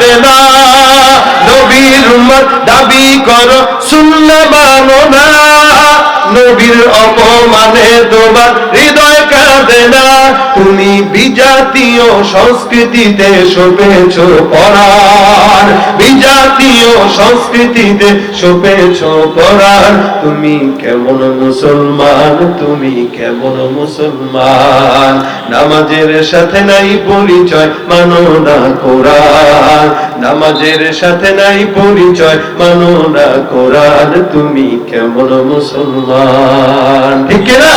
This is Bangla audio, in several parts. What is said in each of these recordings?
কাঁদে না নবীর উম্মত, দাবি করো শূন্য মানো না। নবীর অপমানে তোমার হৃদয় কাঁদে না। তুমি বিজাতীয় সংস্কৃতিতে সপেছ পড়ার বিজাতীয় সংস্কৃতিতে সপেছ পড়ার তুমি কেমন মুসলমান, তুমি কেমন মুসলমান। নামাজের সাথে নাই পরিচয়, মানো না কোরআন। নামাজের সাথে নাই পরিচয়, মানো না কোরআন। তুমি কেমন মুসলমান? ঠিক না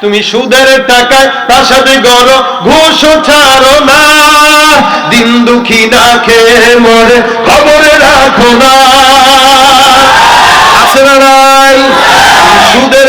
তুমি সুদের টাকায় প্রাসাদে গড়, ঘুষ ছাড়ো না। দিন দুঃখী না খেয়ে মরে, খবরে রাখো না। আছে না সুদের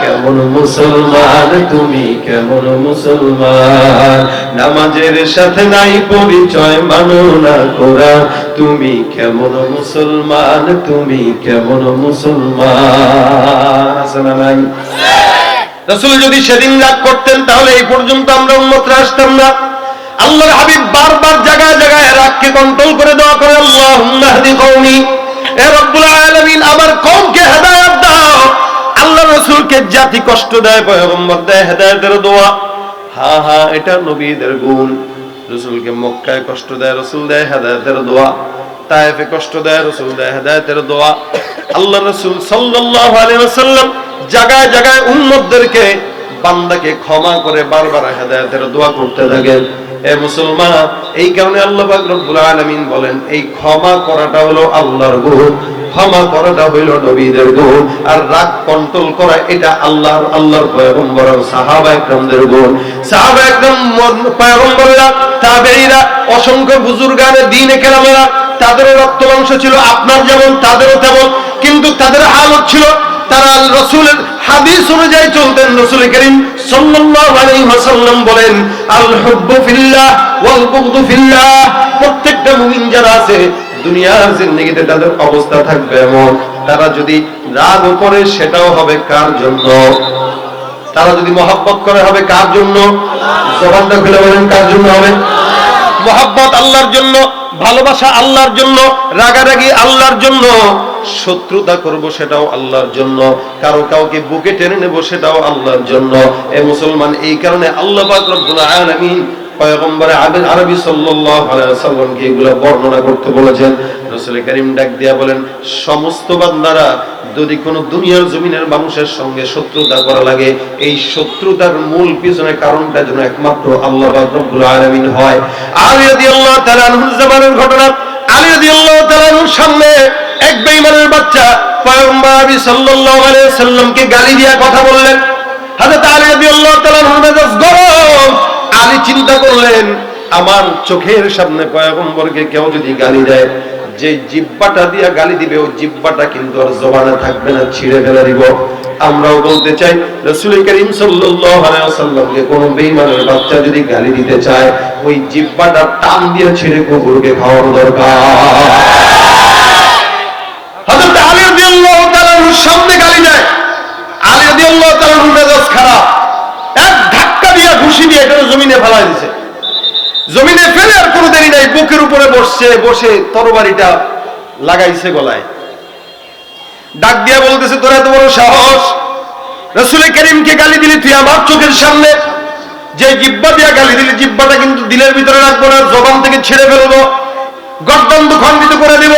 কেমন মুসলমান, তুমি কেমন মুসলমান? নামাজের সাথে নাই পরিচয়, মানো না কোরআন। তুমি কেমন মুসলমান, তুমি কেমন মুসলমান। রসুল যদি সেদিন রাগ করতেন, তাহলে এই পর্যন্ত আমরা উন্মতরা আসতাম না। আল্লাহর হাবিব বারবার জায়গায় জায়গায় রাগকে কন্ট্রোল করে দেওয়া করে আল্লাহ কওমি। এ আলামিন আমার কওমকে হেদায়েত আল্লাহ রসুলকে জাতি কষ্ট দেয়, পয়গম্বর দেয়, হেদায়েতের দোয়া। হ্যাঁ হ্যাঁ এটা নবীদের গুণ। রসুলকে মক্কায় কষ্ট দেয়, রসুল দেয়, হেদায়েতের দোয়া। কষ্ট দেয়, রসুল দেয়, হেদায়েতের দোয়া। আল্লাহ রসুল জায়গায় জায়গায় বান্দাকে ক্ষমা করে বারবার হেদায়েতের দোয়া করতে থাকেন। এ মুসলমান, এই কারণে আল্লাহ রব্বুল আলামিন বলেন, এই ক্ষমা করাটা হলো আল্লাহর গুণ। ক্ষমা করাটা হইল নবীদের গুণ। আর রাগ কন্ট্রোল করা, এটা আল্লাহর আল্লাহর পয়গম্বর সাহাবা একরামদের গুণ। সাহাবা একরাম পয়গম্বররা, তাবেঈরা, অসংখ্য বুজুর্গানে দ্বীনে কেরামেরা, তাদেরও রক্ত মাংস ছিল, আপনার যেমন, তাদেরও তেমন। কিন্তু তাদের হালত ছিল, তারা রসুলের হাদিস অনুযায়ী চলতেন। রসুল করিম সাল্লাল্লাহু আলাইহি ওয়াসাল্লাম বলেন আল হুব্বু ফিল্লাহ ওয়াল বুগদু ফিল্লাহ। প্রত্যেকটা মুমিন যারা আছে দুনিয়ার জিন্দেগিতে তাদের অবস্থা থাকবে এমন, তারা যদি রাগ করে সেটাও হবে কার জন্য? তারা যদি মহাব্বত করে হবে কার জন্য? জবানটা খুলে বলেন, কার জন্য হবে? মহাব্বত আল্লাহর জন্য, ভালোবাসা আল্লাহর জন্য, রাগারাগি আল্লাহর জন্য, শত্রুতা করব সেটাও আল্লাহর জন্য, কারও কাউকে বুকে টেনে নেব সেটাও আল্লাহর জন্য। এ মুসলমান, এই কারণে আল্লাহ পাক রব্বুল আলামিন পয়গম্বরে আবেদ আরবি সাল্লাল্লাহু এগুলো বর্ণনা করতে বলেছেন। রাসূল করিম ডাক দিয়া বলেন, সমস্ত বান্দারা যদি কোনো দুনিয়ার জমিনের মানুষের সঙ্গে শত্রুতা করা লাগে, এই শত্রুতার মূল পিছনে কারণটা যেন একমাত্র আল্লাহ রব্বুল আলামিন হয়। আলী রাদিয়াল্লাহু তাআলা আনহুর জামানের ঘটনা, আলী রাদিয়াল্লাহু তাআলা আনহুর সামনে এক বেঈমানের বাচ্চা পয়গম্বর আরবি সাল্লাল্লাহু আলাইহি ওয়াসাল্লামকে গালি দিয়া কথা বললেন। হযরত আলী রাদিয়াল্লাহু তাআলা আনহুর মেজাজ গরম। আলী চিন্তা করলেন, আমার চোখের সামনে পয়গম্বরকে কেউ যদি গালি দেয়, যে জিব্বাটা দিয়া গালি দিবে, ওই জিব্বাটা কিন্তু আর জবানে থাকবে না, ছিঁড়ে ফেলে দিব। আমরাও বলতে চাই, রসুল করিম আলাইহি কোন বেঈমানের বাচ্চা যদি গালি দিতে চায়, ওই জিব্বাটা টান দিয়ে ছিঁড়ে কুকুরকে খাওয়ার দরকার। বসছে, বসে তরবারিটা লাগাইছে গলায়। ডাক দিয়া বলতেছে, তোরা এত বড় সাহস? রসুল করিমকে গালি দিলি তুই আমার চোখের সামনে। যে জিব্বা দিয়া গালি দিলি জিব্বাটা কিন্তু দিলের ভিতরে রাখব না, জবান থেকে ছেড়ে ফেলব। গর্দন খণ্ডিত করে দিব।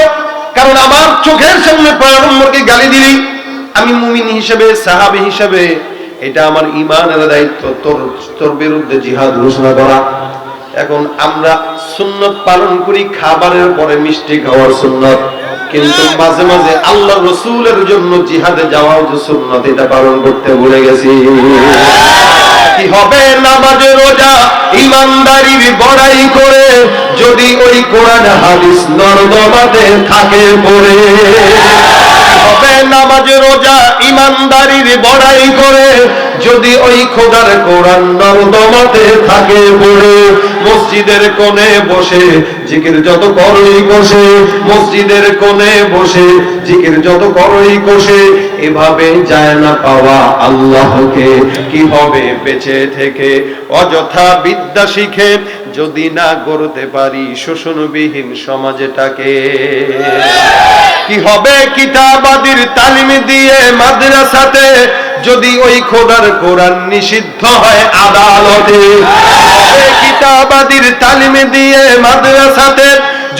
কারণ আমার চোখের সামনে পয়গম্বরকে গালি দিলি। আমি মুমিন হিসেবে, সাহাবী হিসেবে, এটা আমার ইমানের দায়িত্ব। তোর তোর বিরুদ্ধে জিহাদ ঘোষণা করা। এখন আমরা সুন্নত পালন করি, খাবারের পরে মিষ্টি খাওয়ার সুন্নত। কিন্তু মাঝে মাঝে আল্লাহ রসুলের জন্য জিহাদে যাওয়াও যে সুন্নত, এটা পালন করতে ভুলে গেছি। কি হবে? নামাজে, রোজা ইমানদারি বড়াই করে যদি ওই কোরআন, হাদিস নরদমাতে থাকে পড়ে। হবে? নামাজে, রোজা, ইমানদারির বড়াই করে যদি ওই খোদার কোরআন নর্দমাতে থাকে পড়ে। মসজিদের কোণে বসে জিকির যত করই কষে, মসজিদের কোণে বসে জিকির যত করই কষে, এভাবে যায় না পাওয়া আল্লাহকে। কি হবে বেঁচে থেকে? অযথা বিদ্যা শিখে যদি না গড়তে পারি শোষণবিহীন সমাজটাকে, কি হবে কিতাবাদির তালিম দিয়ে মাদ্রাসাতে? যদি ওই খোদার কোরআন নিষিদ্ধ হয় আদালতে কিতাবাদির তালিম দিয়ে মাদ্রাসাতে,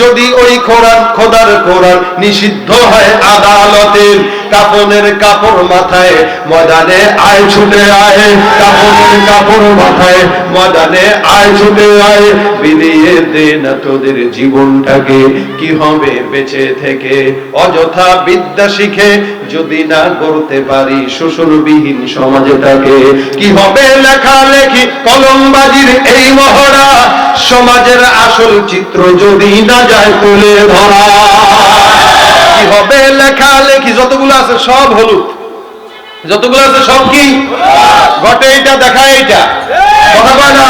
যদি ওই কোরআন খোদার কোরআন নিষিদ্ধ হয় আদালতে কাপনের কাপড় মাথায়, ময়দানে আয় ছুটে আয়। কাপনের কাপড় মাথায়, ময়দানে আয় ছুটে আয়। বিলিয়ে দে না তোদের জীবনটাকে, কি হবে বেঁচে থেকে? অযথা বিদ্যা শিখে যদি না করতে পারি শোষণবিহীন সমাজটাকে, কি হবে লেখালেখি কলমবাজির এই মহড়া? সমাজের আসল চিত্র যদি না যায় তুলে ধরা। কি হবে লেখালেখি যতগুলো আছে সব হলুদ। যতগুলো আছে সব কি? ঘটে এইটা, দেখা এইটা। কথা কয় না?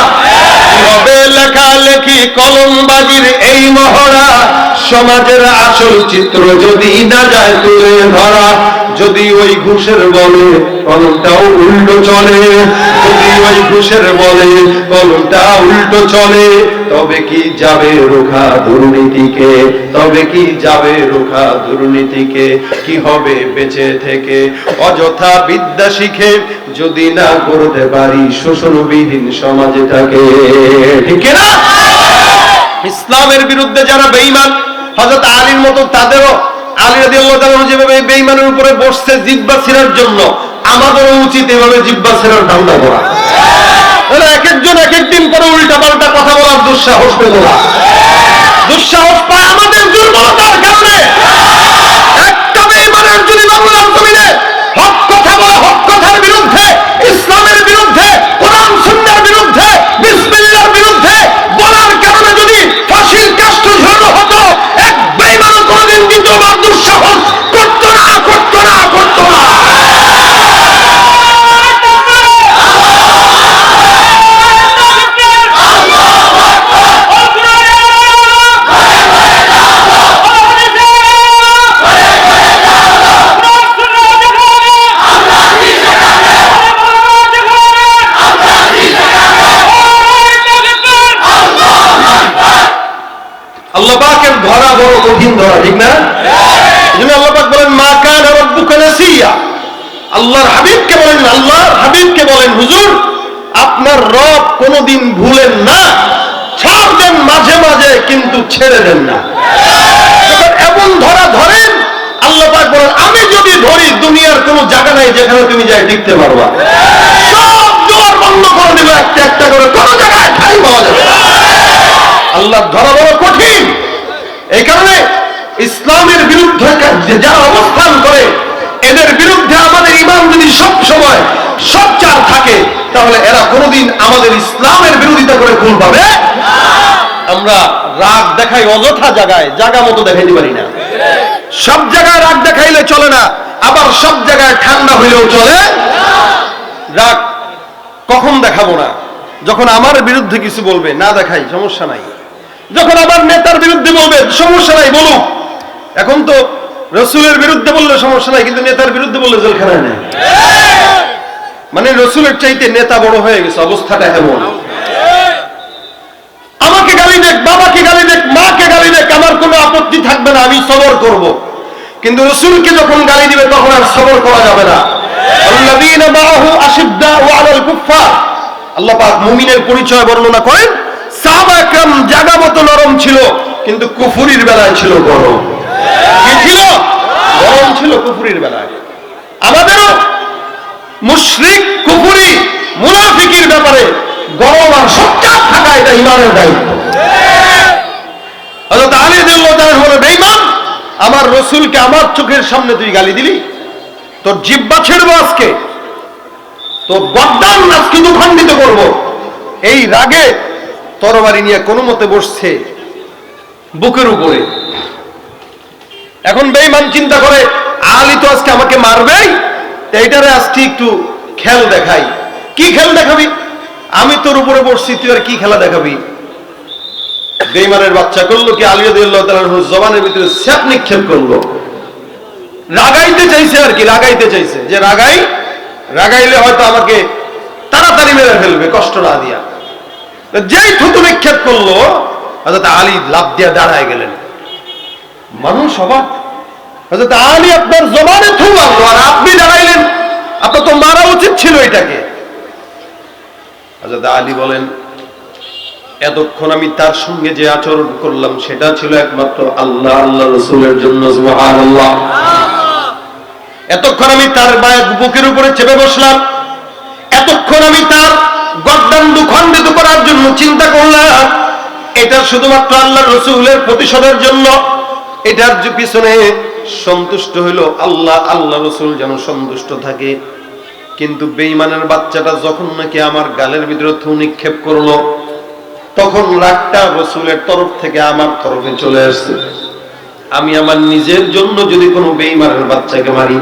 কি হবে লেখালেখি কলমবাজির এই মহড়া, সমাজের আসল চিত্র যদি না যায় তুলে ধরা, যদি ওই ঘুষের বলে কলমটাও উল্টো চলে। ওই ঘুষের বলে কলমটা উল্টো চলে। তবে কি যাবে রোখা দুর্নীতিকে? তবে কি যাবে রোখা দুর্নীতিকে? কি হবে বেঁচে থেকে? অযথা বিদ্যা শিখে যদি না করতে পারি শোষণবিহীন সমাজটাকে। ঠিক না ইসলামের বিরুদ্ধে যারা বেঈমান, হযরত আলীর মতো তাদেরও, আলী রাদিয়াল্লাহু তাআলা যেভাবে এই বেঈমানের উপরে বসছে জিব্বা ছিঁড়ার জন্য, আমাদেরও উচিত এভাবে জিব্বা ছিঁড়ার ধান্দা করা। তাহলে এক একজন এক একদিন করে উল্টা পাল্টা কথা বলার দুঃসাহস পেল না। দুঃসাহস পায় আমাদের দুর্বলতার কারণে। একটা বেঈমানের যদি বাংলার জমিনে হক কথা বলে হক কথার বিরুদ্ধে কিন্তু ছেড়ে দেন না। এমন ধরা ধরেন, আল্লাহ পাক বলেন, আমি যদি ধরি, দুনিয়ার কোনো জায়গা নাই যেখানে তুমি যাই টিকতে পারবা। সব দুয়ার বন্ধ করে দেবে, একটা একটা করে, কোনো জায়গায় ঠাই পাওয়া যাবে আল্লাহ ধরা বড় কঠিন। এই কারণে ইসলামের বিরুদ্ধে যারা অবস্থান করে, এদের বিরুদ্ধে আমাদের ইমান যদি সব সময় সচ্চার থাকে, তাহলে এরা কোনোদিন আমাদের ইসলামের বিরোধিতা করে ভুল পাবে আমরা রাগ দেখাই অযথা জায়গায়, জায়গা মতো দেখাইতে পারি না। সব জায়গায় রাগ দেখাইলে চলে না, আবার সব জায়গায় ঠান্ডা হইলেও চলে। রাগ কখন দেখাবো না? যখন আমার বিরুদ্ধে কিছু বলবে, না দেখাই, সমস্যা নাই। যখন আমার নেতার বিরুদ্ধে বলবে, সমস্যা নাই, বলুক। এখন তো রসুলের বিরুদ্ধে বললে সমস্যা নাই, কিন্তু নেতার বিরুদ্ধে বললে জেলখানায় নেই। মানে রসুলের চাইতে নেতা বড় হয়ে গেছে, অবস্থাটা এমন। আমাকে গালি দেখ, বাবাকে গালি দেখ, মাকে গালি দেখ, আমার কোনো আপত্তি থাকবে না, আমি সবর করব। কিন্তু রসুলকে যখন গালি দিবে, তখন আর সবর করা যাবে না। আল্লাহ পাক মুমিনের পরিচয় বর্ণনা করেন, সাহাবা একরাম জাগা মতো নরম ছিল, কিন্তু কুফুরির বেলায় ছিল গরম। কি ছিল? গরম ছিল কুফুরির বেলায়। আমাদেরও মুশরিক, কুফুরি, মুনাফিকির ব্যাপারে গরম আর থাকা এটা ইমানের দায়িত্ব। আলী বলে, বেঈমান, আমার রসুলকে আমার চোখের সামনে তুই গালি দিলি? তোর জিব্বা আজকে? তোর গদ্দান আজকে এই রাগে তরবারি নিয়ে কোনো মতে বসছে বুকের উপরে। এখন বেইমান চিন্তা করে, আলী তো আজকে আমাকে মারবেই? এইটারে আজকে একটু খেল দেখাই। কি খেল দেখাবি? আমি তোর উপরে বসছি, তুই আর কি খেলা দেখাবি? বেইমানের বাচ্চা করল কি আলিয়া জবানের ভিতরে স্যাপ নিক্ষেপ করল? রাগাইতে চাইছে আর কি, রাগাইতে চাইছে। যে রাগাই, রাগাইলে হয়তো আমাকে তাড়াতাড়ি মেরে ফেলবে, কষ্ট না দিয়া। যেই থুতু নিক্ষেপ করল, হযরত আলী লাভ দিয়া দাঁড়ায় গেলেন। মানুষ অবাক। হযরত আলী আপনার জবানে থু মারলো, আর আপনি দাঁড়াইলেন। আপনার তো মারা উচিত ছিল এটাকে। হযরত আলী বলেন, এতক্ষণ আমি তার সঙ্গে যে আচরণ করলাম, সেটা ছিল একমাত্র আল্লাহ আল্লাহ রসুলের জন্য এতক্ষণ আমি তার বায়া বুকের উপরে চেপে বসলাম। এতক্ষণ আমি তার গদ্দান্ডু খণ্ডিত করার জন্য চিন্তা করলাম। এটা শুধুমাত্র আল্লাহ রসুলের প্রতিশোধের জন্য। এটার পিছনে সন্তুষ্ট হইল আল্লাহ আল্লাহ রসুল যেন সন্তুষ্ট থাকে। কিন্তু বেইমানের বাচ্চাটা যখন নাকি আমার গালের ভিতরে থু নিক্ষেপ করল, তখন রাগটা রসুলের তরফ থেকে আমার তরফে চলে আসছে। আমি আমার নিজের জন্য যদি কোনো বেইমানের বাচ্চাকে মারি,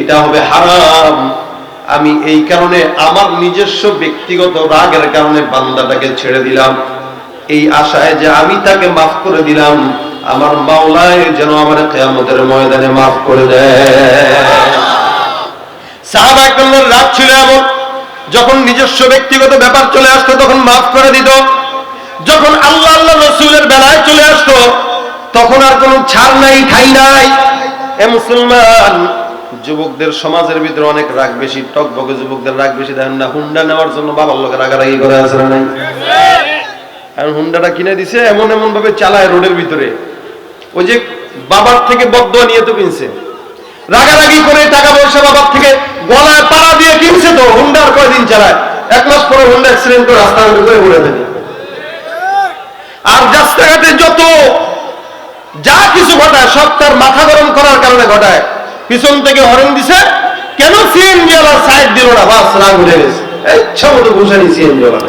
এটা হবে হারাম। আমি এই কারণে আমার নিজস্ব ব্যক্তিগত রাগের কারণে বান্দাটাকে ছেড়ে দিলাম। এই আশায় যে আমি তাকে মাফ করে দিলাম, আমার মাওলায় যেন আমার কেয়ামতের ময়দানে মাফ করে দেয়। সাহাবা একদমের রাগ ছিল এমন, যখন নিজস্ব ব্যক্তিগত ব্যাপার চলে আসতো তখন মাফ করে দিত। যখন আল্লাহ আল্লাহ রসুলের বেলায় চলে আসতো, তখন আর কোনো ছাড় নাই, ঠাই নাই। এ মুসলমান, যুবকদের সমাজের ভিতরে অনেক রাগ বেশি টক বকে যুবকদের রাগ বেশি দেখেন না, হুন্ডা নেওয়ার জন্য বাবার লোকের রাগারাগি করে না নাই? আর হুন্ডাটা কিনে দিছে এমন এমন ভাবে চালায় রোডের ভিতরে। ওই যে বাবার থেকে বদয়া নিয়ে তো কিনছে। রাগারাগি করে টাকা পয়সা বাবার থেকে গলায় পাড়া দিয়ে কিনছে তো? হুন্ডার কয়দিন চালায়? এক মাস পরে হুন্ডা অ্যাক্সিডেন্ট করে রাস্তাঘাটে করে উড়ে দেবে আর রাস্তাঘাটে যত যা কিছু ঘটায়, সব তার মাথা গরম করার কারণে ঘটায়। পিছন থেকে হরেন দিছে, কেন সিএনজি ওয়ালা সাইড দিল না? বাস, রাগ উঠে গেছে। ইচ্ছা মতো ঘুষানি সিএনজি ওয়ালা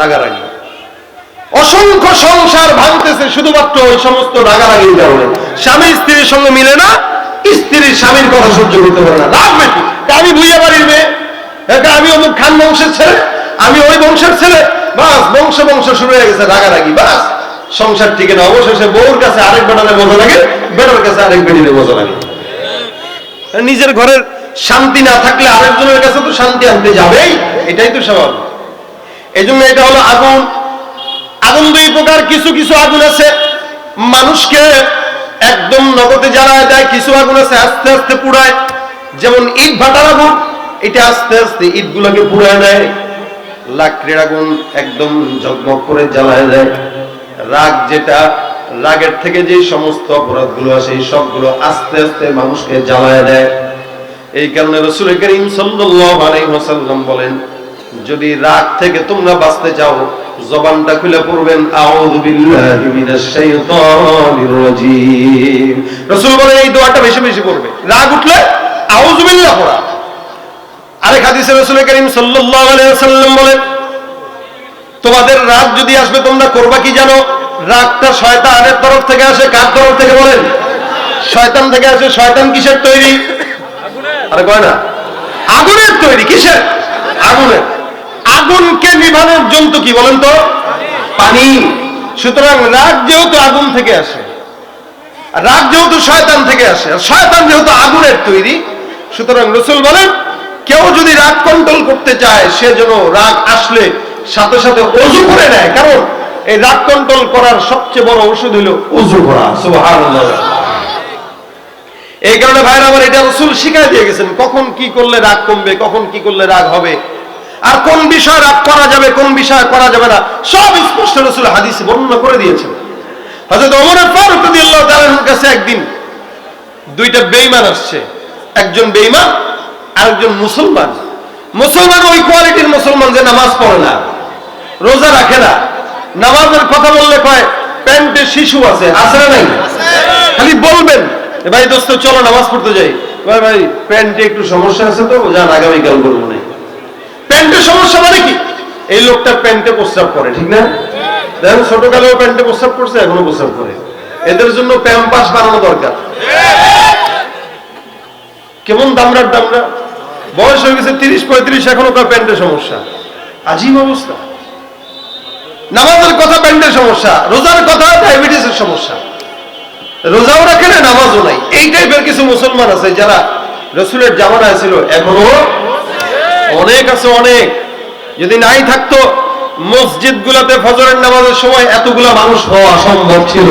রাগারাগি। অসংখ্য সংসার ভাঙতেছে শুধুমাত্র ওই সমস্ত রাগারাগির কারণে। স্বামী স্ত্রীর সঙ্গে মিলে না স্ত্রীর স্বামীর কথা সহ্য করতে পারে না। বেশি তা আমি ভুইয়া বাড়ির মেয়ে। এটা আমি অমুক খান বংশের ছেলে। আমি ওই বংশের ছেলে। বাস, বংশ বংশ শুরু হয়ে গেছে রাগারাগি, বাস। সংসার টিকে না, অবশেষে বউর কাছে আরেক বেটালে মজা লাগে, বেটার কাছে আরেক বেটিলে মজা লাগে। নিজের ঘরের শান্তি না থাকলে আরেকজনের কাছে তো শান্তি আনতে যাবেই। এটাই তো স্বাভাবিক এই জন্য এটা হলো আগুন। আগুন দুই প্রকার, কিছু কিছু আগুন আছে। মানুষকে একদম নগদে জ্বালায় দেয়, কিছু আগুন আছে আস্তে আস্তে পুড়ায়। যেমন ইট ভাটার আগুন, এটা আস্তে আস্তে ইট গুলাকে পুড়ায় দেয়। লাকড়ির আগুন একদম ঝকমক করে জ্বালায় দেয়। রাগ যেটা, রাগের থেকে যে সমস্ত অপরাধগুলো এই সবগুলো আস্তে আস্তে মানুষকে জ্বালায় দেয়। এই কারণে রসুল করিম ওয়াসাল্লাম বলেন, যদি রাগ থেকে তোমরা বাঁচতে চাও জবানটা খুলে পড়বেন, আউযু বিল্লাহি মিনাশ শাইতানির রাসূল এই দোয়াটা বেশি বেশি পড়বে। রাগ উঠলে, আউযু বিল্লাহ পড়া। আরেক হাদিসে রাসূল করিম সাল্লাল্লাহু আলাইহি ওয়াসাল্লাম তোমাদের রাগ যদি আসবে, তোমরা করবা কি জানো? রাগটা শয়তানের তরফ থেকে আসে, কার তরফ থেকে বলেন? শয়তান থেকে আসে, শয়তান কিসের তৈরি? আরে কয় না? আগুনের তৈরি, কিসের? আগুনের। আগুনকে নিভানোর জন্তু কি বলেন তো? পানি। সুতরাং রাগ যেহেতু আগুন থেকে আসে রাগ যেহেতু শয়তান থেকে আসে, আর শয়তান যেহেতু আগুনের তৈরি, সুতরাং রসুল বলেন, কেউ যদি রাগ কন্ট্রোল করতে চায়, সে যেন রাগ আসলে সাথে সাথে অজু করে নেয়। কারণ এই রাগ কন্ট্রোল করার সবচেয়ে বড় ওষুধ হলো অজু করা। এই কারণে ভাইরা আমার এটা রসুল শিখাই দিয়ে গেছেন, কখন কি করলে রাগ কমবে, কখন কি করলে রাগ হবে। আর কোন বিষয় রাগ করা যাবে, কোন বিষয় করা যাবে না, সব স্পষ্ট রসুল হাদিস বর্ণনা করে দিয়েছেন। হযরত ওমর ফারুক রাদিয়াল্লাহু তাআলার কাছে একদিন দুইটা বেঈমান আসছে। একজন বেঈমান আর একজন মুসলমান। মুসলমান ওই কোয়ালিটির মুসলমান যে নামাজ পড়ে না, রোজা রাখে না। নামাজের কথা বললে কয়, প্যান্টে শিশু আছে আছে নাই? খালি বলবেন ভাই দোস্ত, চলো নামাজ পড়তে যাই। ভাই ভাই, প্যান্টে একটু সমস্যা আছে তো, যান, আগামীকাল বলব না। প্যান্টের সমস্যা মানে কি? এই লোকটা প্যান্টে প্রস্রাব করে, ঠিক না? দেখেন, ছোটকালেও প্যান্টে প্রস্রাব করছে, এখনও প্রস্রাব করে। এদের জন্য প্যাম্পাস বানানো দরকার। কেমন দামরার দামরা? বয়স হয়ে গেছে তিরিশ, পঁয়ত্রিশ, এখনও কয় প্যান্টের সমস্যা? আজীব অবস্থা। নামাজের কথা প্যান্টের সমস্যা, রোজার কথা ডায়াবেটিসের সমস্যা। রোজাও রাখে না, নামাজও নাই। এই টাইপের কিছু মুসলমান আছে যারা রসুলের জামানায় ছিল, এখনও অনেক আছে, অনেক। যদি নাই থাকতো মসজিদ গুলাতে ফজরের নামাজের সময় এতগুলা মানুষ হওয়া সম্ভব ছিল।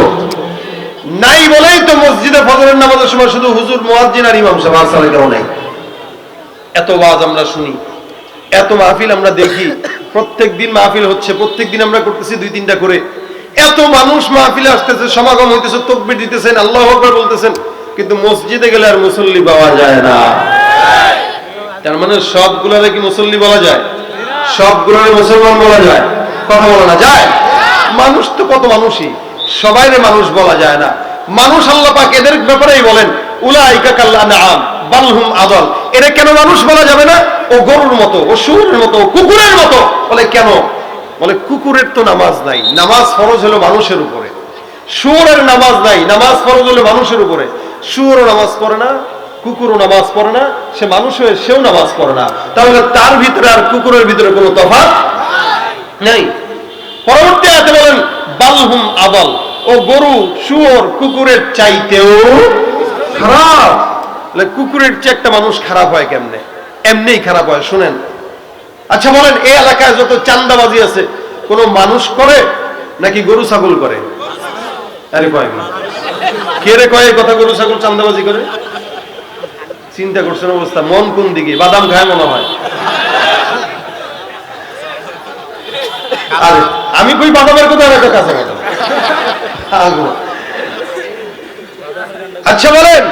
নাই বলেই তো মসজিদে ফজরের নামাজের সময় শুধু হুজুর, মুয়াজ্জিন আর ইমাম সাহেব আসলে কেউ নাই। এত ওয়াজ আমরা শুনি, এত মাহফিল আমরা দেখি, প্রত্যেক দিন মাহফিল হচ্ছে, প্রত্যেক দিন আমরা করতেছি দুই তিনটা করে। এত মানুষ মাহফিলে আসতেছে, সমাগম হইতেছে, তকবির দিতেছেন, আল্লাহ বলতেছেন, কিন্তু মসজিদে গেলে আর মুসল্লি পাওয়া যায় না। তার মানে সবগুলারে কি মুসল্লি বলা যায়? সবগুলারে মুসলমান বলা যায়? কথা বলা না, যায়? মানুষ তো কত মানুষই সবাইরে মানুষ বলা যায় না। মানুষ আল্লাহ পাক এদের ব্যাপারেই বলেন, উলাইকা কাল্লা নাম বালহুম আদল। এরা কেন মানুষ বলা যাবে না? ও গরুর মতো, ও শুয়োরের মতো কুকুরের মতো। বলে কেন? বলে কুকুরের তো নামাজ নাই, নামাজ ফরজ হলো মানুষের উপরে। শুয়োরের নামাজ নাই, নামাজ ফরজ হলো মানুষের উপরে। শুয়োরও নামাজ পড়ে না কুকুরও নামাজ পড়ে না, সে মানুষ হয়ে সেও নামাজ পড়ে না। তাহলে তার ভিতরে আর কুকুরের ভিতরে কোনো তফাৎ নেই। পরবর্তী আয়াতে বলেন বালহুম আবাল। ও গরু, শুয়োর কুকুরের চাইতেও খারাপ। কুকুরের চেয়ে একটা মানুষ খারাপ হয় কেমনে? এমনিই খারাপ হয়, শুনেন। আচ্ছা বলেন এই এলাকায় যত চান্দাবাজি আছে, কোন মানুষ করে নাকি গরু ছাগল করে? আরে কয় কে রে কয় কথা, গরু ছাগল চান্দাবাজি করে? চিন্তা করছেন অবস্থা, মন কোন দিকে? বাদাম খায় মনে হয়। আরে, আমি কই বাদামের কথা একটা কাছে আচ্ছা বলেন,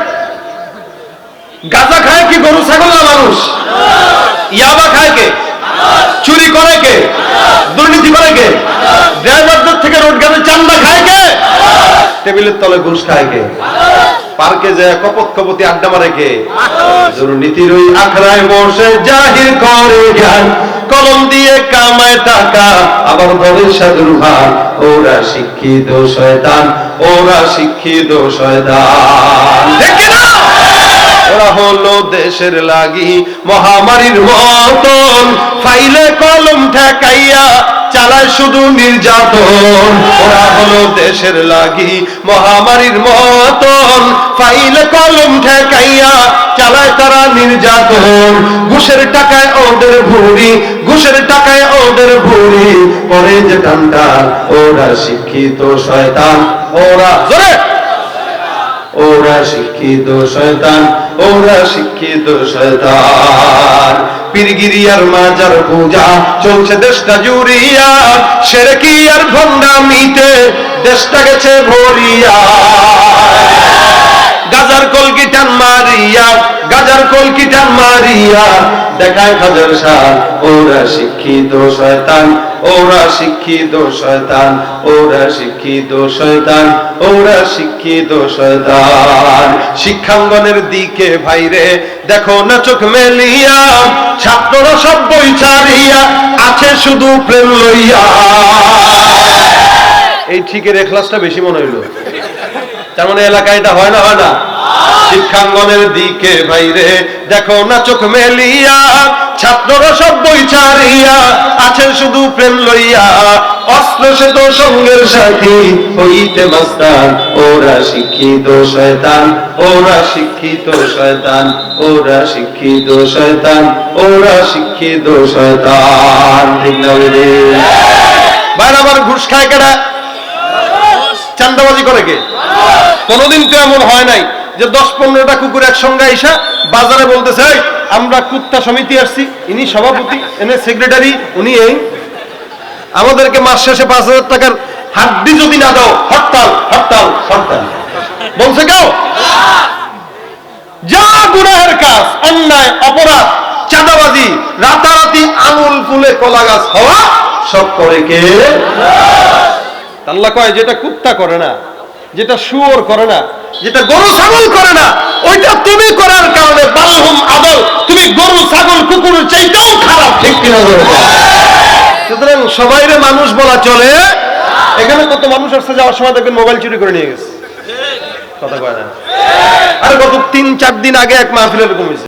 গাঁজা খায় কি গরু, ছাগল না মানুষ? ইয়াবা খায় কে? চুরি করে কে? দুর্নীতি করে কে? ড্রাইভারদের থেকে রোড গানে চান্দা খায় কে? টেবিলের তলে ঘুষ খায় কে? পার্কে যায় কপতি আড্ডা মারে কে? দুর্নীতির ওই আখড়ায় বসে জাহির করে জ্ঞান। কলম দিয়ে কামায় টাকা, আবার ধরে সাধুর ভান। ওরা শিক্ষিত শয়তান, ওরা শিক্ষিত শয়তান। ওরা হলো দেশের লাগি মহামারীর মতন। ফাইলে কলম ঠেকাইয়া চালায় শুধু নির্যাতন। ওরা হলো দেশের লাগি, মহামারীর মতন। ফাইল, কলম ঠেকাইয়া চালায় তারা নির্যাতন। ঘুষের টাকায় ওদের ভুড়ি, ঘুষের টাকায় ওদের ভুড়ি। পরে যে টানটা ওরা শিক্ষিত শয়তান। ওরা ওরা শিক্ষিত শয়তান, ওরা শিক্ষিত শয়তান। পীরগিরিয়ার মাজার পূজা চলছে দেশটা জুড়িয়া, সেরকি আর ভণ্ডামিতে দেশটা গেছে ভরিয়া। গাজার কলকি টান মারিয়া, গাজার কলকি টান মারিয়া। দেখায় হাজার সাল ওরা শিক্ষিত শয়তান, ওরা শিক্ষিত শয়তান, ওরা শিক্ষিত শয়তান, ওরা শিক্ষিত শয়তান। শিক্ষাঙ্গনের দিকে ভাইরে, দেখো না চোখ মেলিয়া, ছাত্ররা সব বই ছাড়িয়া আছে শুধু প্রেম লইয়া। এই ঠিকের এখলাসটা বেশি মনে হইল। তার মানে এলাকায় এটা হয় না হয় না। শিক্ষাঙ্গনের দিকে বাইরে, দেখো না চোখ মেলিয়া, ছাত্ররা সব বই ছাড়িয়া আছে শুধু প্রেম লইয়া। অস্ত্র সে তো সঙ্গের সাথী, হইতে মাস্তান, ওরা শিক্ষিত শয়তান, ওরা শিক্ষিত শয়তান, ওরা শিক্ষিত শয়তান, ওরা শিক্ষিত শয়তান। ঠিক না বাইরে আবার ঘুষ খায় কেডা? চান্দাবাজি করে কে? কোনোদিন তো এমন হয় নাই যে দশ পনেরোটা কুকুর একসঙ্গে আইসা বাজারে বলতেছে "এই, আমরা কুত্তা সমিতি আসছি। ইনি সভাপতি এনে সেক্রেটারি উনি এই। আমাদেরকে মাস শেষে পাঁচ হাজার টাকার হাড্ডি যদি না দাও হরতাল হরতাল হরতাল। বলছে কেউ? যা গুনাহের কাজ অন্যায় অপরাধ চাঁদাবাজি রাতারাতি আঙুল ফুলে কলা গাছ হওয়া সব করে কে? আল্লাহ কয়, যেটা কুত্তা করে না, যেটা শুয়োর করে না, যেটা গরু ছাগল করে না, ওইটা তুমি করার কারণে বালহুম আদল, তুমি গরু, ছাগল কুকুর চাইতেও খারাপ, ঠিক কিনা? সুতরাং সবাইরে মানুষ বলা চলে। এখানে কত মানুষ আসছে যাওয়ার সময় দেখবেন মোবাইল চুরি করে নিয়ে গেছে। কথা কয় না। আরে গত তিন, চার দিন আগে এক মাহফিল এরকম হয়েছে।